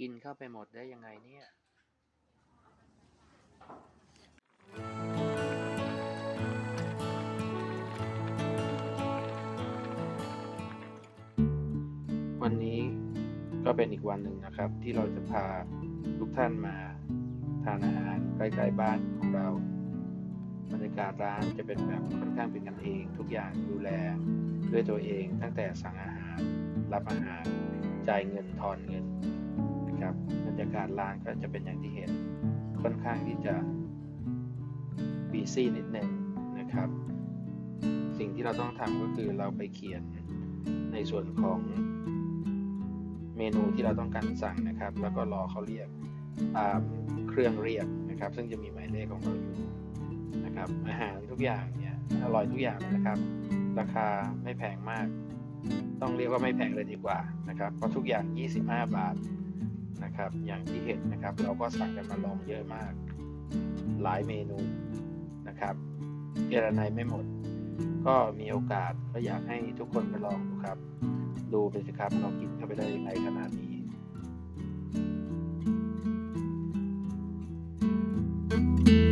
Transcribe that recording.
กินเข้าไปหมดได้ยังไงเนี่ยวันนี้ก็เป็นอีกวันหนึ่งนะครับ ที่เราจะพาทุกท่านมาทานอาหารใกล้ๆบ้านของเรา บรรยากาศร้านจะเป็นแบบค่อนข้างเป็นกันเอง ทุกอย่างดูแลด้วยตัวเองตั้งแต่สั่งอาหาร รับอาหาร จ่ายเงินทอนเงิน นะครับบรรยากาศร้านก็จะเป็นอย่างที่เห็นค่อนข้างที่จะบีซี่นิดหนึ่งนะครับ สิ่งที่เราต้องทำก็คือเราไปเขียนในส่วนของเมนูที่เราต้องการสั่งนะครับ แล้วก็รอเขาเรียกตามเครื่องเรียกนะครับ ซึ่งจะมีหมายเลขของเราอยู่นะครับ อาหารทุกอย่างเนี่ยอร่อยทุกอย่างนะครับ ราคาไม่แพงมาก ต้องเรียกว่าไม่แพงเลยดีกว่านะครับเพราะทุกอย่าง 25 บาท นะครับ อย่างที่เห็นนะครับ เราก็สั่งกันมาลองเยอะมาก หลายเมนูนะครับเจรนายไม่หมด ก็มีโอกาสก็อยากให้ทุกคนไปลองดูครับ ดูไปสิครับเรากินเข้าไปได้ยังไงขนาดนี้